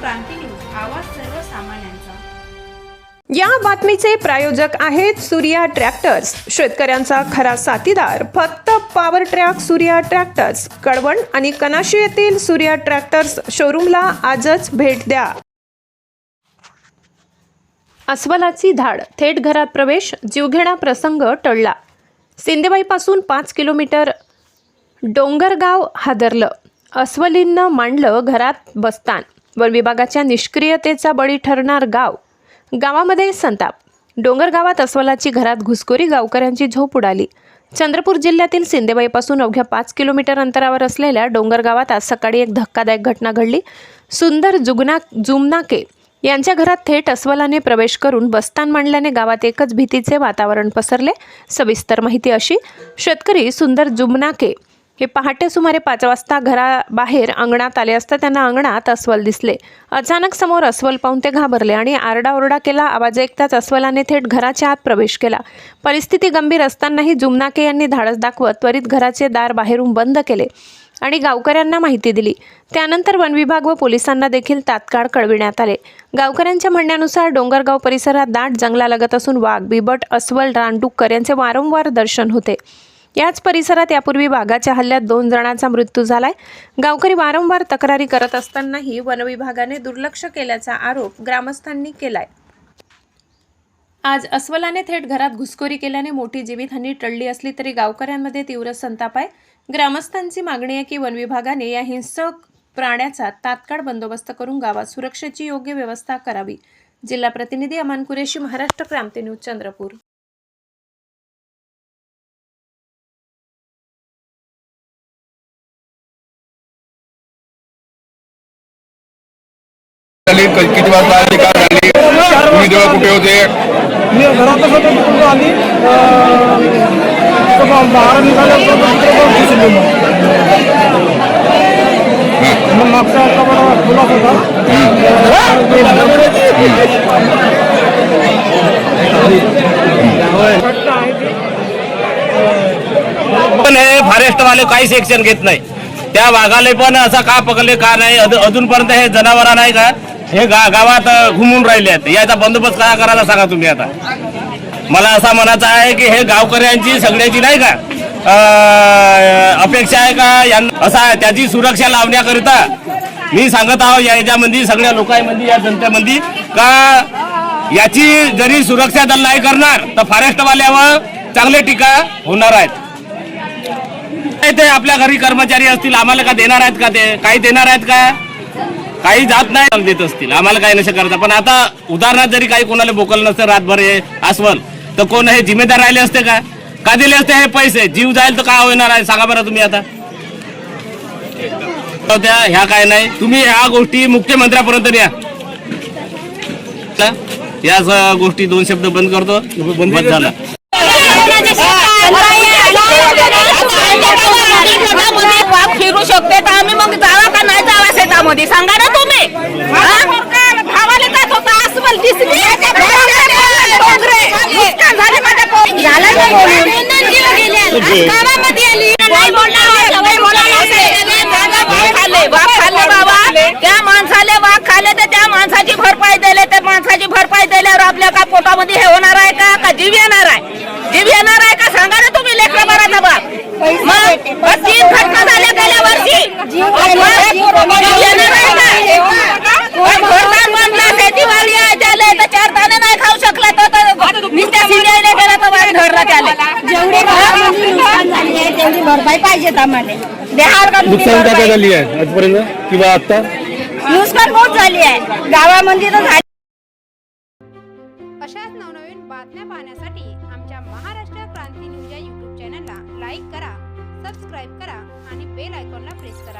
क्रांती news आवाज सर्वसामान्यांचा या बातमीचे प्रायोजक आहेत सूर्या ट्रॅक्टर्स. शेतकऱ्यांचा खरा साथीदार. फक्त power track Surya tractors Kalwan आणि कनाशी येथील सूर्या ट्रॅक्टर्स शोरूमला आजच भेट द्या. अस्वलाची धाड. थेट घरात प्रवेश जीवघेणा प्रसंग टळला. सिंदेबाईपासून पाच किलोमीटर. डोंगरगाव हादरलं. अस्वलींनं मांडलं घरात बस्तान वन विभागाच्या निष्क्रियतेचा बळी ठरणार गाव. गावामध्ये संताप. डोंगरगावात अस्वलाची घरात घुसखोरी गावकऱ्यांची झोप उडाली. चंद्रपूर जिल्ह्यातील सिंदेबाईपासून अवघ्या पाच किलोमीटर अंतरावर असलेल्या डोंगरगावात आज सकाळी एक धक्कादायक घटना घडली. सुंदर जुगना जुमनाके यांच्या घरात थेट अस्वलाने प्रवेश करून बस्तान मांडल्याने गावात एकच भीतीचे वातावरण पसरले. सविस्तर माहिती अशी. शेतकरी सुंदर जुमनाके हे पहाटे सुमारे पाच वाजता घराबाहेर अंगणात आले असता त्यांना अंगणात अस्वल दिसले. अचानक समोर अस्वल पाहून ते घाबरले आणि आरडाओरडा केला. आवाज ऐकताच अस्वलाने थेट घराच्या आत प्रवेश केला. परिस्थिती गंभीर असतानाही जुमनाके यांनी धाडस दाखवत त्वरित घराचे दार बाहेरून बंद केले आणि गावकऱ्यांना माहिती दिली. त्यानंतर वनविभाग व पोलिसांना देखील तात्काळ कळविण्यात आले. गावकऱ्यांच्या म्हणण्यानुसार डोंगरगाव परिसरात दाट जंगलालगत असून वाघ बिबट अस्वल रानडुक्कर यांचे वारंवार दर्शन होते. याच परिसरात यापूर्वी वाघाच्या हल्ल्यात दोन जणांचा मृत्यू झालाय. गावकरी वारंवार तक्रारी करत असतानाही वनविभागाने दुर्लक्ष केल्याचा आरोप ग्रामस्थांनी केलाय. आज अस्वलाने थेट घरात घुसखोरी केल्याने मोठी जीवितहानी टळली असली तरी गावकऱ्यांमध्ये तीव्र संताप आहे. ग्रामस्थांची मागणी आहे की वनविभागाने या हिंसक प्राण्याचा तात्काळ बंदोबस्त करून गावात सुरक्षेची योग्य व्यवस्था करावी. जिल्हा प्रतिनिधी अमान कुरेशी महाराष्ट्र क्रांती न्यूज चंद्रपूर. झाली क- किती वाजता आली का झाली? तुम्ही तेव्हा कुठे होते? मी घरातच होतो तिकडून आली? बाहेर मग. होता. हे फॉरेस्टवाले काहीच ऍक्शन घेत नाही. त्या वाघाले पण असं का पकडले का नाही? अजून- अजूनपर्यंत हे जनावर नाही का? हे गा गावात घुमून राहिले आहेत याचा बंदोबस्त काय करायला सांगा तुम्ही आता? मला असा म्हणायचं आहे की हे गावकऱ्यांची सगळ्याची नाही का अपेक्षा आहे का यांना असा त्याची सुरक्षा लावण्याकरिता मी सांगत आहो याच्यामध्ये सगळ्या लोकांमध्ये या जनतेमध्ये का याची जरी सुरक्षा दल नाही करणार तर फॉरेस्टवाल्यावर चांगले टीका होणार आहेत. ते आपल्या घरी कर्मचारी असतील आम्हाला का देणार आहेत का ते? काही देणार आहेत का? काही जात नाही देत असतील. आम्हाला काही नसे करता. पण आता उदाहरणार्थ जरी काही कोणाला बोकल नसतं रातभर हे अस्वल तर कोण हे जिम्मेदार राहिले असते का? का दिले असते हे पैसे? जीव जाईल तर काय होणार आहे? सांगा बरं तुम्ही आता. त्या ह्या काय नाही. तुम्ही ह्या गोष्टी मुख्यमंत्र्यापर्यंत या स- गोष्टी दोन शब्द बंद करतो. बंद झाला वाघ फिरू शकते तर आम्ही मग जावा का नाही शेतामध्ये सांगा ना तुम्ही? भावाला जात होता अस्वल दिसली डोंगरे. नुकसान झाले माझ्या पो- झालं ना बोलून. गावामध्ये आली. नाही बोलणार, सवय बोलायला असेल. वाघ खाल्ले वाघ खाल्ले. बाबा त्या माणसाले वाघ खाल्ले तर त्या माणसाची भरपाई दिले त्या माणसाची भरपाई दिल्यावर आपल्या का पोटामध्ये हे होणार आहे का? का जीव येणार आहे? जीव येणार आहे का? सांगा ना तुम्ही लेकरं बाळाचा बाप. मग मग तीन घटना झाल्या गेल्या वर्षी मग जीव येणार आहे का? मग घरदार बांधला, शेतीवाडी आहे त्याले तर चार दाणे नाही खाऊ शकला तो तर नुसत्या शिड्याने गेला तर वाघ धरला त्याले जेवढे गावामध्ये नुकसान तेवढी भरपाई पाहिजेत आम्हाला. का नुकसान काय? झाली आहे आजपर्यंत? किंवा आता नुकसान बहुत झाली आहे. गावामध्ये तर झाली. अशाच नवनवीन बातम्या पाहण्यासाठी आमच्या महाराष्ट्र क्रांती न्यूज या यूट्यूब चॅनलला लाईक करा सबस्क्राईब करा आणि बेल आयकॉनला प्रेस करा.